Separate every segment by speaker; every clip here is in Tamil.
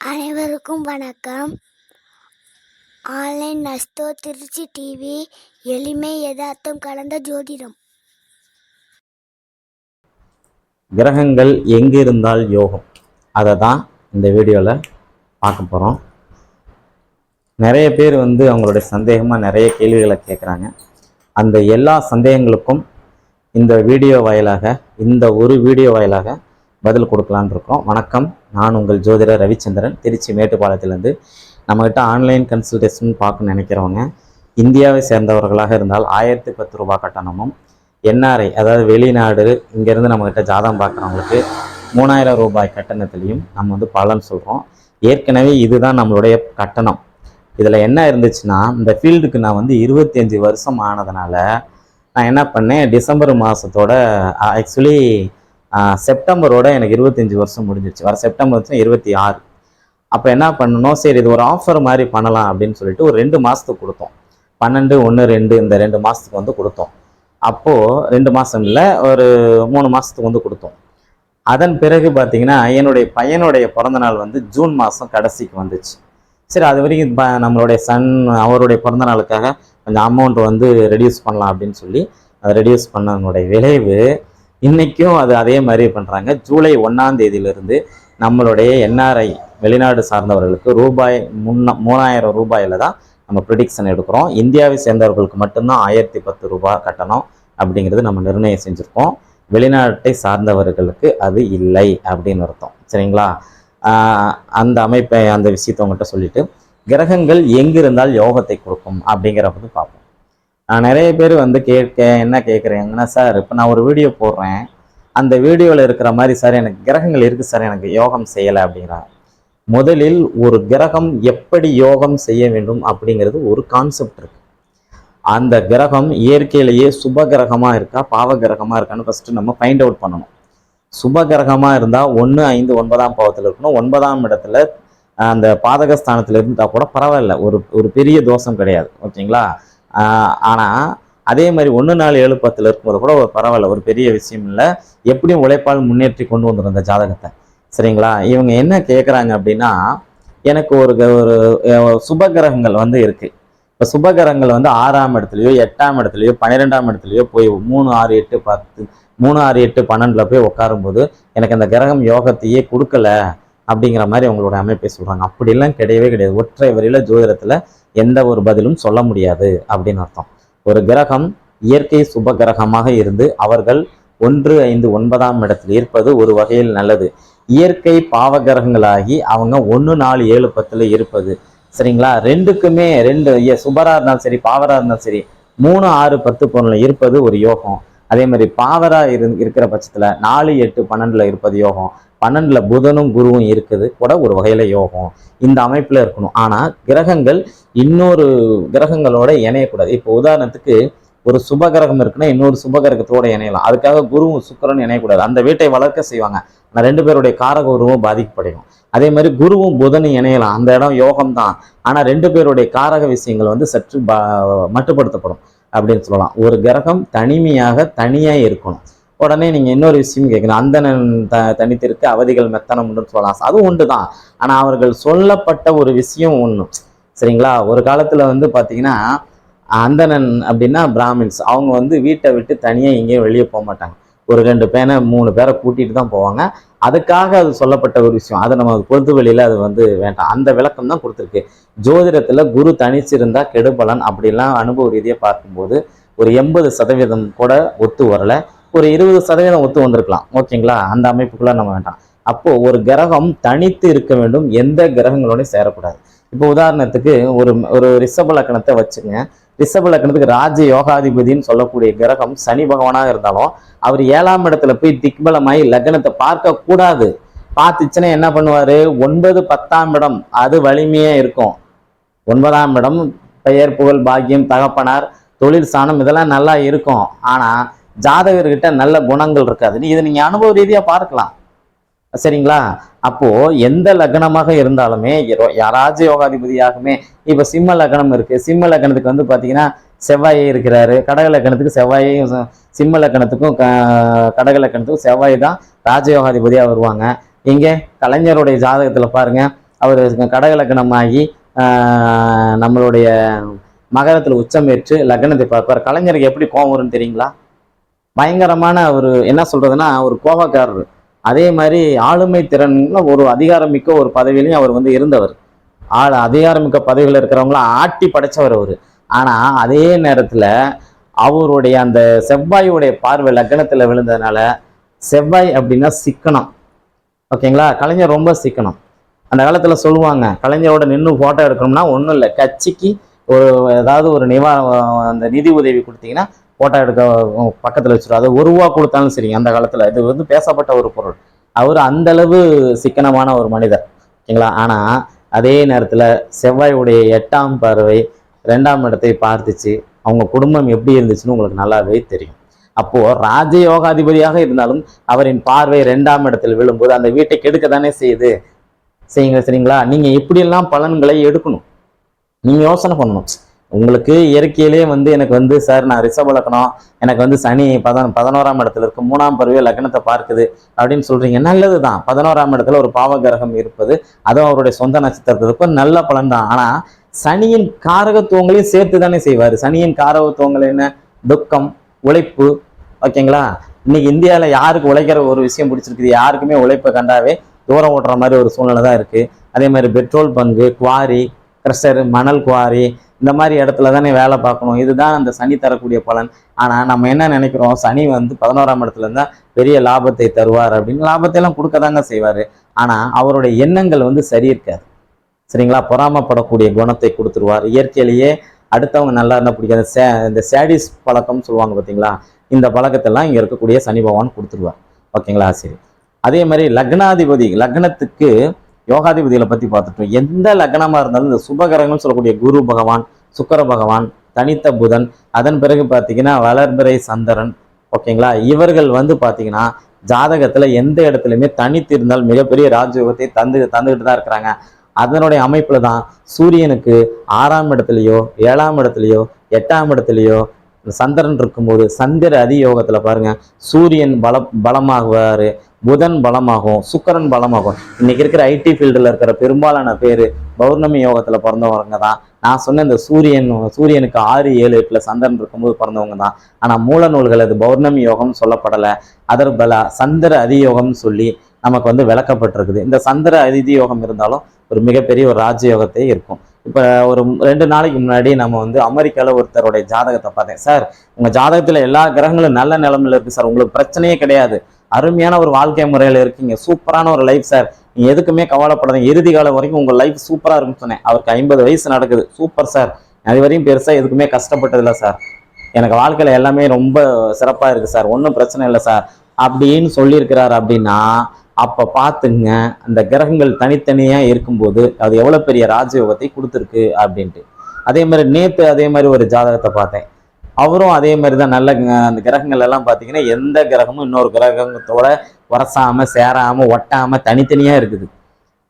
Speaker 1: அனைவருக்கும் வணக்கம். ஆன்லைன் நஸ்தோ திருச்சி டிவி எளிமை யதார்த்தம் கலந்த ஜோதிடம்.
Speaker 2: கிரகங்கள் எங்கே இருந்தால் யோகம். அதை தான் இந்த வீடியோவில் பார்க்க போகிறோம் நிறைய பேர் வந்து அவங்களுடைய சந்தேகமாக நிறைய கேள்விகளை கேட்குறாங்க அந்த எல்லா சந்தேகங்களுக்கும் இந்த வீடியோ வாயிலாக இந்த ஒரு வீடியோ வாயிலாக பதில் கொடுக்கலான் இருக்கோம். வணக்கம். நான் உங்கள் ஜோதிடர் ரவிச்சந்திரன் திருச்சி மேட்டுப்பாளையத்திலேருந்து. நம்மக்கிட்ட ஆன்லைன் கன்சல்டேஷன் பார்க்க நினைக்கிறவங்க இந்தியாவை சேர்ந்தவர்களாக இருந்தால் ஆயிரத்தி பத்து ரூபாய் கட்டணமும் என்ஆர்ஐ அதாவது வெளிநாடு இங்கேருந்து நம்மக்கிட்ட ஜாதகம் பார்க்குறவங்களுக்கு மூணாயிரம் ரூபாய் கட்டணத்துலேயும் நம்ம வந்து பலன் சொல்கிறோம் ஏற்கனவே இதுதான் நம்மளுடைய கட்டணம். இதில் என்ன இருந்துச்சுன்னா இந்த ஃபீல்டுக்கு நான் வந்து இருபத்தஞ்சி வருஷம் ஆனதுனால நான் என்ன பண்ணேன் டிசம்பர் மாதத்தோட ஆக்சுவலி செப்டம்பரோட எனக்கு இருபத்தஞ்சி வருஷம் முடிஞ்சிருச்சு. வர செப்டம்பர் வருஷம் இருபத்தி ஆறு. அப்போ என்ன பண்ணணும்? சரி இது ஒரு ஆஃபர் மாதிரி பண்ணலாம் அப்படின்னு சொல்லிட்டு ஒரு ரெண்டு மாதத்துக்கு கொடுத்தோம். பன்னெண்டு ஒன்று ரெண்டு இந்த ரெண்டு மாதத்துக்கு வந்து கொடுத்தோம். அப்போது ரெண்டு மாதம் இல்லை ஒரு மூணு மாதத்துக்கு வந்து கொடுத்தோம். அதன் பிறகு பார்த்தீங்கன்னா என்னுடைய பையனுடைய பிறந்தநாள் வந்து ஜூன் மாதம் கடைசிக்கு வந்துச்சு. சரி அது வரைக்கும் ப- நம்மளுடைய சன் அவருடைய பிறந்தநாளுக்காக கொஞ்சம் அமௌண்ட் வந்து ரெடியூஸ் பண்ணலாம் அப்படின்னு சொல்லி அதை ரெடியூஸ் பண்ணனுடைய விளைவு இன்றைக்கும் அது அதே மாதிரி பண்ணுறாங்க ஜூலை ஒன்றாம் தேதியிலிருந்து நம்மளுடைய என்ஆர்ஐ வெளிநாடு சார்ந்தவர்களுக்கு ரூபாய் முன்னா மூணாயிரம் ரூபாயில் தான் நம்ம ப்ரிடிக்ஷன் எடுக்கிறோம். இந்தியாவை சேர்ந்தவர்களுக்கு மட்டும்தான் ஆயிரத்தி பத்து ரூபாய் கட்டணம் அப்படிங்கிறது நம்ம நிர்ணயம் செஞ்சுருக்கோம். வெளிநாட்டை சார்ந்தவர்களுக்கு அது இல்லை அப்படின்னு அர்த்தம். சரிங்களா? அந்த அமைப்பை அந்த விஷயத்தை உங்கள்கிட்ட சொல்லிட்டு கிரகங்கள் எங்கிருந்தால் யோகத்தை கொடுக்கும் அப்படிங்கிற வந்து பார்ப்போம். நிறைய பேர் வந்து கேட்க என்ன கேட்குறீங்கன்னா சார்? இப்போ நான் ஒரு வீடியோ போடுறேன். அந்த வீடியோவில் இருக்கிற மாதிரி சார் எனக்கு கிரகங்கள் இருக்குது சார் எனக்கு யோகம் செய்யலை அப்படிங்கிறாங்க. முதலில் ஒரு கிரகம் எப்படி யோகம் செய்ய வேண்டும் அப்படிங்கிறது ஒரு கான்செப்ட் இருக்கு. அந்த கிரகம் இயற்கையிலேயே சுப கிரகமா இருக்கா பாவ கிரகமா இருக்கான்னு ஃபஸ்ட்டு நம்ம ஃபைண்ட் அவுட் பண்ணணும். சுப கிரகமா இருந்தா ஒன்று ஐந்து ஒன்பதாம் பாவத்தில் இருக்கணும். ஒன்பதாம் இடத்துல அந்த பாதகஸ்தானத்தில் இருந்தால் கூட பரவாயில்ல. ஒரு ஒரு பெரிய தோஷம் கிடையாது. ஓகேங்களா? ஆனால் அதே மாதிரி ஒன்று நாலு ஏழு பத்தில் இருக்கும்போது கூட ஒரு பரவாயில்ல ஒரு பெரிய விஷயம் இல்லை. எப்படியும் உழைப்பால் முன்னேற்றி கொண்டு வந்துடும் அந்த ஜாதகத்தை. சரிங்களா? இவங்க என்ன கேட்குறாங்க அப்படின்னா எனக்கு ஒரு ஒரு சுபகிரகங்கள் சுப கிரகங்கள் வந்து இருக்குது இப்போ சுபகிரகங்கள் வந்து ஆறாம் இடத்துலையோ எட்டாம் இடத்துலையோ பன்னிரெண்டாம் இடத்துலையோ போய் மூணு ஆறு எட்டு பத்து மூணு ஆறு எட்டு பன்னெண்டில் போய் உட்காரும்போது எனக்கு அந்த கிரகம் யோகத்தையே கொடுக்கல அப்படிங்கிற மாதிரி அவங்களோட அமைப்பை சொல்கிறாங்க அப்படிலாம் கிடையவே கிடையாது. ஒற்றை வரியில் ஜோதிடத்தில் எந்த ஒரு பதிலும் சொல்ல முடியாது அப்படின்னு அர்த்தம். ஒரு கிரகம் இயற்கை சுப கிரகமாக இருந்து அவர்கள் ஒன்று ஐந்து ஒன்பதாம் இடத்தில் இருப்பது ஒரு வகையில் நல்லது. இயற்கை பாவ கிரகங்களாகி அவங்க ஒன்று நாலு ஏழு பத்தில் இருப்பது. சரிங்களா? ரெண்டுக்குமே ரெண்டு ஏ- இருந்தாலும் சரி பாவராக இருந்தாலும் சரி மூணு ஆறு பத்து பொருளில் இருப்பது ஒரு யோகம். அதே மாதிரி பாவராக இரு இருக்கிற பட்சத்தில் நாலு எட்டு பன்னெண்டில் இருப்பது யோகம். பன்னெண்டில் புதனும் குருவும் இருக்குது கூட ஒரு வகையில் யோகம். இந்த அமைப்பில் இருக்கணும். ஆனால் கிரகங்கள் இன்னொரு கிரகங்களோட இணையக்கூடாது. இப்போ உதாரணத்துக்கு ஒரு சுப கிரகம் இருக்குன்னா இன்னொரு சுப கிரகத்தோட இணையலாம். அதுக்காக குருவும் சுக்கரன் இணையக்கூடாது. அந்த வீட்டை வளர்க்க செய்வாங்க. ஆனால் ரெண்டு பேருடைய காரக உருவம் பாதிக்கப்படும். அதே மாதிரி குருவும் புதனும் இணையலாம். அந்த இடம் யோகம் தான். ஆனால் ரெண்டு பேருடைய காரக விஷயங்கள் வந்து சற்று மட்டுப்படுத்தப்படும். அப்படின்னு சொல்லலாம். ஒரு கிரகம் தனிமையாக தனியாக இருக்கணும். உடனே நீங்க இன்னொரு விஷயம் கேட்கணும். அந்தணன் த தனித்திருக்கு அவதிகள் மெத்தனம் உண்டுன்னு சொல்லலாம். அதுவும் உண்டு தான் ஆனா அவர்கள் சொல்லப்பட்ட ஒரு விஷயம் ஒண்ணு. சரிங்களா? ஒரு காலத்துல வந்து பாத்தீங்கன்னா அந்தணன் அப்படின்னா பிராமின்ஸ். அவங்க வந்து வீட்டை விட்டு தனியா எங்கேயும் வெளியே போக மாட்டாங்க. ஒரு ரெண்டு பேனை மூணு பேரை கூட்டிட்டு தான் போவாங்க. அதுக்காக அது சொல்லப்பட்ட ஒரு விஷயம். அதை நம்ம பொது வழியில் அது வந்து வேண்டாம். அந்த விளக்கம் தான் கொடுத்துருக்கு. ஜோதிடத்தில் குரு தனிச்சிருந்தா கெடுபலன் அப்படிலாம் அனுபவ ரீதியாக பார்க்கும்போது ஒரு எண்பது சதவீதம் கூட ஒத்து வரலை. ஒரு இருபது சதவீதம் ஒத்து வந்திருக்கலாம். ஓகேங்களா? அந்த அமைப்புக்குள்ள நம்ம வேண்டாம். அப்போ ஒரு கிரகம் தனித்து இருக்க வேண்டும். எந்த கிரகங்களோடையும் சேரக்கூடாது. இப்போ உதாரணத்துக்கு ஒரு ஒரு ரிஷப லக்கணத்தை வச்சுங்க. ரிஷப லக்கணத்துக்கு ராஜ யோகாதிபதின்னு சொல்லக்கூடிய கிரகம் சனி பகவானாக இருந்தாலும் அவர் ஏழாம் இடத்துல போய் திக்பலமாய் லக்னத்தை பார்க்க கூடாது பார்த்துச்சுன்னா என்ன பண்ணுவாரு? ஒன்பது பத்தாம் இடம். அது வலிமையா இருக்கும். ஒன்பதாம் இடம் பெயர் புகழ் பாக்கியம் தகப்பனார் தொழில் சாணம் இதெல்லாம் நல்லா இருக்கும். ஆனா ஜாதகர்கிட்ட நல்ல குணங்கள் இருக்காது. இதை நீங்கள் அனுபவ ரீதியாக பார்க்கலாம். சரிங்களா? அப்போ எந்த லக்னமாக இருந்தாலுமே யாராச்சும் யோகாதிபதியாகுமே இப்போ சிம்ம லக்னம் இருக்கு. சிம்ம லக்னத்துக்கு வந்து பார்த்தீங்கன்னா செவ்வாயே இருக்கிறாரு. கடக லக்கணத்துக்கு செவ்வாயையும் சிம்ம லக்கணத்துக்கும் க- கடக லக்கணத்துக்கும் செவ்வாய் தான் ராஜயோகாதிபதியாக வருவாங்க. இங்கே கலைஞருடைய ஜாதகத்தில் பாருங்க. அவர் கடகலக்கணமாகி ஆஹ், நம்மளுடைய மகரத்தில் உச்சம் ஏற்று லக்னத்தை பார்ப்பார். கலைஞருக்கு எப்படி கோவம் வரும்னு தெரியுங்களா? பயங்கரமான ஒரு என்ன சொல்றதுன்னா ஒரு கோபக்காரர். அதே மாதிரி ஆளுமை திறன் ஒரு அதிகாரமிக்க ஒரு பதவியிலையும் அவர் வந்து இருந்தவர். ஆள் அதிகாரமிக்க பதவியில் இருக்கிறவங்கள ஆட்டி படைச்சவர் அவர். ஆனால் அதே நேரத்தில் அவருடைய அந்த செவ்வாயுடைய பார்வை லக்னத்தில் விழுந்ததுனால செவ்வாய் அப்படின்னா சிக்கனம். ஓகேங்களா கலைஞர் ரொம்ப சிக்கனம். அந்த காலத்தில் சொல்லுவாங்க கலைஞரோட நின்று ஃபோட்டோ எடுக்கணும்னா ஒன்றும் இல்லை. கட்சிக்கு ஒரு ஏதாவது ஒரு நிவா அந்த நிதி உதவி கொடுத்தீங்கன்னா ஃபோட்டோ எடுக்க பக்கத்தில் வச்சுருவோம் அது ஒரு ரூபா கொடுத்தாலும் சரி அந்த காலத்தில். இது வந்து பேசப்பட்ட ஒரு பொருள். அவர் அந்த அளவு சிக்கனமான ஒரு மனிதர். ஓகேங்களா? ஆனால் அதே நேரத்தில் செவ்வாயுடைய எட்டாம் பார்வை ரெண்டாம் இடத்தை பார்த்துச்சு. அவங்க குடும்பம் எப்படி இருந்துச்சுன்னு உங்களுக்கு நல்லாவே தெரியும். அப்போது ராஜயோகாதிபதியாக இருந்தாலும் அவரின் பார்வை ரெண்டாம் இடத்தில் விழும்போது அந்த வீட்டை கெடுக்க தானே செய்யுது? சரிங்களா சரிங்களா? நீங்கள் எப்படியெல்லாம் பலன்களை எடுக்கணும். நீங்கள் யோசனை பண்ணணும். உங்களுக்கு இயற்கையிலேயே வந்து எனக்கு வந்து சார் நான் ரிஷப லக்னம் எனக்கு வந்து சனி பதன பதினோராம் இடத்துல இருக்கு. மூணாம் பருவிய லக்னத்தை பார்க்குது அப்படின்னு சொல்றீங்க. நல்லது தான் பதினோராம் இடத்துல ஒரு பாவ கிரகம் இருப்பது அதுவும் அவருடைய சொந்த நட்சத்திரத்திற்கு நல்ல பலன் தான். ஆனால் சனியின் காரகத்துவங்களையும் சேர்த்து தானே செய்வார். சனியின் காரகத்துவங்கள் என்ன? துக்கம் உழைப்பு. ஓகேங்களா? இன்னைக்கு இந்தியாவில் யாருக்கு உழைக்கிற ஒரு விஷயம் பிடிச்சிருக்குது? யாருக்குமே உழைப்பை கண்டாவே தூரம் ஓட்டுற மாதிரி ஒரு சூழ்நிலை தான் இருக்குது அதே மாதிரி பெட்ரோல் பங்கு குவாரி க்ரஷர் மணல் குவாரி இந்த மாதிரி இடத்துல தானே வேலை பார்க்கணும். இதுதான் அந்த சனி தரக்கூடிய பலன். ஆனால் நம்ம என்ன நினைக்கிறோம்? சனி வந்து பதினோராம் இடத்துல இருந்தால் பெரிய லாபத்தை தருவார் அப்படின்னு லாபத்தை எல்லாம் கொடுக்க தாங்க செய்வார். ஆனால் அவருடைய எண்ணங்கள் வந்து சரி இருக்காது. சரிங்களா? பொறாமப்படக்கூடிய குணத்தை கொடுத்துருவார். இயற்கையிலேயே அடுத்தவங்க நல்லா இருந்தால் பிடிக்காது. சே இந்த சேடிஸ் பழக்கம்னு சொல்லுவாங்க பார்த்தீங்களா இந்த பழக்கத்தெல்லாம் இங்கே இருக்கக்கூடிய சனி பகவான் கொடுத்துருவார். ஓகேங்களா? சரி. அதே மாதிரி லக்னாதிபதி லக்னத்துக்கு யோகாதிபதிகளை பற்றி பார்த்துட்டோம். எந்த லக்னமாக இருந்தாலும் இந்த சுபகரங்கள்னு சொல்லக்கூடிய குரு பகவான் சுக்கர பகவான் தனித்த புதன் அதன் பிறகு பார்த்தீங்கன்னா வளர்பிறை சந்திரன் ஓகேங்களா? இவர்கள் வந்து பார்த்தீங்கன்னா ஜாதகத்தில் எந்த இடத்துலையுமே தனித்து இருந்தால் மிகப்பெரிய ராஜயோகத்தை தந்து தந்துக்கிட்டு தான் இருக்கிறாங்க. அதனுடைய அமைப்பில் தான் சூரியனுக்கு ஆறாம் இடத்துலையோ ஏழாம் இடத்துலையோ எட்டாம் இடத்துலையோ சந்திரன் இருக்கும்போது சந்திர அதியோகத்துல பாருங்கள் சூரியன் பல பலமாகுவார். புதன் பலமாகும் சுக்கரன் பலமாகும். இன்னைக்கு இருக்கிற ஐடி ஃபீல்டில் இருக்கிற பெரும்பாலான பேர் பௌர்ணமி யோகத்தில் பிறந்தவங்க தான். நான் சொன்ன இந்த சூரியன் சூரியனுக்கு ஆறு ஏழு எட்டில் சந்திரன் இருக்கும்போது பிறந்தவங்க தான். ஆனால் மூல நூல்கள் அது பௌர்ணமி யோகம் சொல்லப்படலை. அதர் பல சந்திர அதியோகம்னு சொல்லி நமக்கு வந்து விளக்கப்பட்டிருக்குது. இந்த சந்திர அதியோகம் இருந்தாலும் ஒரு மிகப்பெரிய ஒரு ராஜயோகத்தை இருக்கும். இப்போ ஒரு ரெண்டு நாளைக்கு முன்னாடி நம்ம வந்து அமெரிக்காவில் ஒருத்தருடைய ஜாதகத்தை பார்த்தேன். சார் உங்கள் ஜாதகத்தில் எல்லா கிரகங்களும் நல்ல நிலமையில் இருக்குது சார். உங்களுக்கு பிரச்சனையே கிடையாது. அருமையான ஒரு வாழ்க்கை முறையில் இருக்கீங்க. சூப்பரான ஒரு லைஃப் சார் நீங்கள் எதுக்குமே கவலைப்படாதீங்க. இறுதி காலம் வரைக்கும் உங்கள் லைஃப் சூப்பராக இருக்கும்னு சொன்னேன். அவருக்கு ஐம்பது வயசு நடக்குது. சூப்பர் சார் அது வரையும் பெருசாக எதுக்குமே கஷ்டப்பட்டதில்ல சார் எனக்கு வாழ்க்கையில் எல்லாமே ரொம்ப சிறப்பாக இருக்குது சார் ஒன்றும் பிரச்சனை இல்லை சார் அப்படின்னு சொல்லியிருக்கிறார் அப்படின்னா அப்போ பார்த்துங்க அந்த கிரகங்கள் தனித்தனியாக இருக்கும்போது அது எவ்வளோ பெரிய ராஜயோகத்தை கொடுத்துருக்கு அப்படின்ட்டு. அதே மாதிரி நேற்று அதே மாதிரி ஒரு ஜாதகத்தை பார்த்தேன். அவரும் அதே மாதிரி தான் நல்ல அந்த கிரகங்கள் எல்லாம் பார்த்தீங்கன்னா எந்த கிரகமும் இன்னொரு கிரகத்தோட உரசாமல் சேராம ஒட்டாம தனித்தனியா இருக்குது.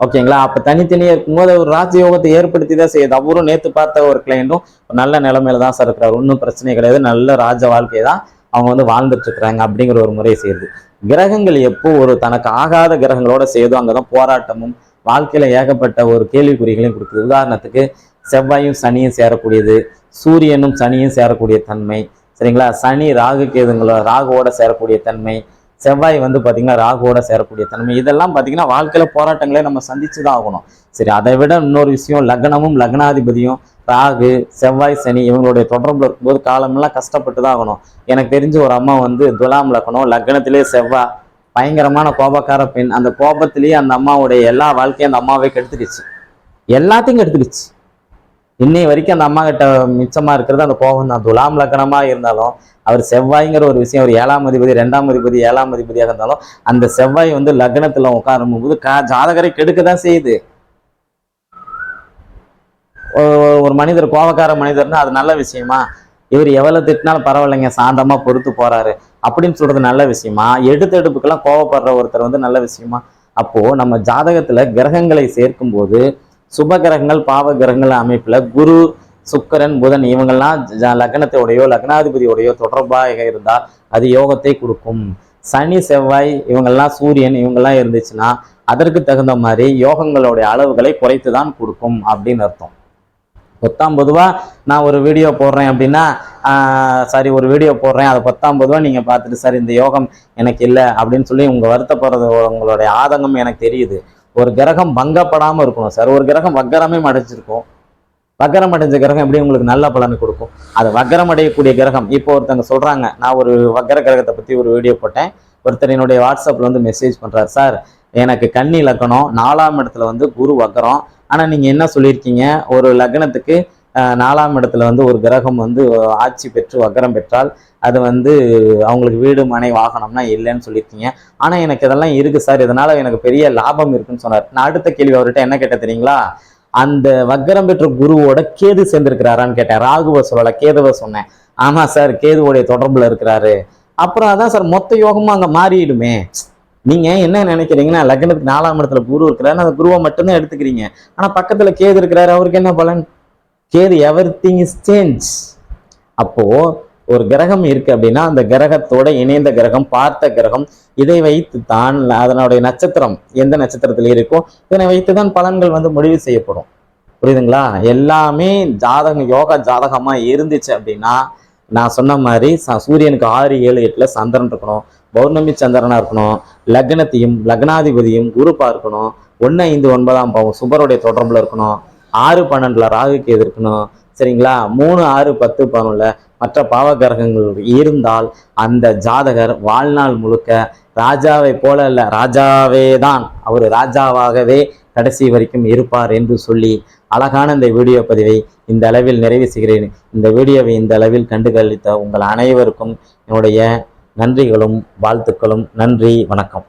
Speaker 2: ஓகேங்களா? அப்ப தனித்தனியா இருக்கும்போது ஒரு ராஜயோகத்தை ஏற்படுத்தி தான் செய்யுது. அவரும் நேற்று பார்த்த ஒரு கிளைண்ட்டும் நல்ல நிலைமையில தான் சார் இருக்கிறார். ஒன்றும் பிரச்சனை கிடையாது. நல்ல ராஜ வாழ்க்கையை தான் அவங்க வந்து வாழ்ந்துட்டு இருக்கிறாங்க அப்படிங்கிற ஒரு முறையை செய்யுது. கிரகங்கள் எப்போ ஒரு தனக்கு ஆகாத கிரகங்களோட செய்யுதோ அங்கதான் போராட்டமும் வாழ்க்கையில ஏகப்பட்ட ஒரு கேள்விக்குறிகளையும் கொடுக்குது. உதாரணத்துக்கு செவ்வாயும் சனியும் சேரக்கூடியது சூரியனும் சனியும் சேரக்கூடிய தன்மை. சரிங்களா? சனி ராகு கேதுங்களோ ராகுவோட சேரக்கூடிய தன்மை. செவ்வாய் வந்து பார்த்தீங்கன்னா ராகுவோட சேரக்கூடிய தன்மை. இதெல்லாம் பார்த்தீங்கன்னா வாழ்க்கையில் போராட்டங்களே நம்ம சந்திச்சு தான் ஆகணும். சரி அதை விட இன்னொரு விஷயம் லக்னமும் லக்னாதிபதியும் ராகு செவ்வாய் சனி இவங்களுடைய தொடர்பில் இருக்கும்போது காலமெல்லாம் கஷ்டப்பட்டு தான் ஆகணும். எனக்கு தெரிஞ்ச ஒரு அம்மா வந்து துலாம் லக்னம் லக்னத்திலே செவ்வாய் பயங்கரமான கோபக்கார பெண். அந்த கோபத்திலேயே அந்த அம்மாவுடைய எல்லா வாழ்க்கையும் அந்த அம்மாவே கெடுத்துடுச்சு எல்லாத்தையும் கெடுத்துடுச்சு இன்னை வரைக்கும் அந்த அம்மா கிட்ட மிச்சமா இருக்கிறது அந்த கோபம் தான். துலாம் லக்னமா இருந்தாலும் அவர் செவ்வாய்ங்கிற ஒரு விஷயம் ஒரு ஏழாம் அதிபதி ரெண்டாம் அதிபதி ஏழாம் அதிபதியாக இருந்தாலும் அந்த செவ்வாய் வந்து லக்னத்துல உட்காரும் போது கா ஜாதகரை கெடுக்க தான் செய்யுது ஒரு மனிதர் கோபக்கார மனிதர்னா அது நல்ல விஷயமா? இவர் எவ்வளவு திட்டினாலும் பரவாயில்லைங்க சாந்தமா பொறுத்து போறாரு. அப்படின்னு சொல்றது நல்ல விஷயமா? எடுத்தெடுப்புக்கெல்லாம் கோவப்படுற ஒருத்தர் வந்து நல்ல விஷயமா? அப்போ நம்ம ஜாதகத்துல கிரகங்களை சேர்க்கும் போது சுப கிரகங்கள் பாவ கிரகங்கள் அமைப்பில் குரு சுக்கரன் புதன் இவங்கெல்லாம் ஜ- லக்னத்தோடையோ லக்னாதிபதியோடையோ தொடர்பாக இருந்தால் அது யோகத்தை கொடுக்கும். சனி செவ்வாய் இவங்கெல்லாம் சூரியன் இவங்கெல்லாம் இருந்துச்சுன்னா அதற்கு தகுந்த மாதிரி யோகங்களுடைய அளவுகளை குறைத்து தான் கொடுக்கும் அப்படின்னு அர்த்தம். பத்தாம் பொதுவாக நான் ஒரு வீடியோ போடுறேன் அப்படின்னா சாரி ஒரு வீடியோ போடுறேன் அதை பத்தாம் பொதுவாக நீங்கள் பார்த்துட்டு சார் இந்த யோகம் எனக்கு இல்லை அப்படின்னு சொல்லி உங்கள் வருத்தப்படுறது உங்களுடைய ஆதங்கம் எனக்கு தெரியுது. ஒரு கிரகம் பங்கப்படாமல் இருக்கணும் சார் ஒரு கிரகம் வக்கரமே அடைஞ்சிருக்கும் வக்கரம் அடைஞ்ச கிரகம் எப்படி உங்களுக்கு நல்ல பலனை கொடுக்கும்? அது வக்கரம் அடையக்கூடிய கிரகம். இப்போ ஒருத்தங்க சொல்கிறாங்க நான் ஒரு வக்கர கிரகத்தை பற்றி ஒரு வீடியோ போட்டேன். ஒருத்தர் என்னுடைய வாட்ஸ்அப்பில் வந்து மெசேஜ் பண்ணுறாரு சார் எனக்கு கன்னி லக்கணம் நாலாம் இடத்துல வந்து குரு வக்கரம். ஆனால் நீங்கள் என்ன சொல்லியிருக்கீங்க? ஒரு லக்னத்துக்கு நாலாம் இடத்துல வந்து ஒரு கிரகம் வந்து ஆட்சி பெற்று வக்கரம் பெற்றால் அது வந்து அவங்களுக்கு வீடு மனை வாகனம்னா இல்லைன்னு சொல்லியிருக்கீங்க. ஆனால் எனக்கு இதெல்லாம் இருக்குது சார். இதனால் எனக்கு பெரிய லாபம் இருக்குன்னு சொன்னார். நான் அடுத்த கேள்வி அவர்கிட்ட என்ன கேட்ட தெரியுங்களா? அந்த வக்கரம் பெற்ற குருவோட கேது சேர்ந்திருக்கிறாரான்னு கேட்டேன். ராகுவ சொல்லலை கேதுவ சொன்னேன். ஆமாம் சார் கேதுவோடைய தொடர்பில் இருக்கிறாரு. அப்புறம் அதான் சார் மொத்த யோகமும் அங்கே மாறிடுமே. நீங்கள் என்ன நினைக்கிறீங்கன்னா லக்னத்துக்கு நாலாம் இடத்துல குரு இருக்கிறாரு அந்த குருவை மட்டும்தான் எடுத்துக்கிறீங்க. ஆனால் பக்கத்தில் கேது இருக்கிறாரு அவருக்கு என்ன பலன்? Care everything is change அப்போ ஒரு கிரகம் இருக்கு அப்படின்னா அந்த கிரகத்தோட இணைந்த கிரகம் பார்த்த கிரகம் இதை வைத்து தான் அதனுடைய நட்சத்திரம் எந்த நட்சத்திரத்தில் இருக்கோ இதனை வைத்து தான் பலன்கள் வந்து முடிவு செய்யப்படும். புரியுதுங்களா? எல்லாமே ஜாதகம் யோகா ஜாதகமா இருந்துச்சு அப்படின்னா நான் சொன்ன மாதிரி ச- சூரியனுக்கு ஆறு ஏழு எட்டுல சந்திரன் இருக்கணும் பௌர்ணமி சந்திரனா இருக்கணும் லக்னத்தையும் லக்னாதிபதியும் குரு பார்க்கணும் ஒன்று ஐந்து ஒன்பதாம் பாவம் சுபருடைய தொடர்புல இருக்கணும் ஆறு பன்னெண்டுல ராகுக்கு எதிர்க்கணும். சரிங்களா? மூணு ஆறு பத்து பதினொன்றில் மற்ற பாவ கிரகங்கள் இருந்தால் அந்த ஜாதகர் வாழ்நாள் முழுக்க ராஜாவை போல அல்ல ராஜாவே தான் அவர் ராஜாவாகவே கடைசி வரைக்கும் இருப்பார் என்று சொல்லி அழகான இந்த வீடியோ பதிவை இந்த அளவில் நிறைவு செய்கிறேன். இந்த வீடியோவை இந்த அளவில் கண்டுகளித்த உங்கள் அனைவருக்கும் என்னுடைய நன்றிகளும் வாழ்த்துக்களும். நன்றி வணக்கம்.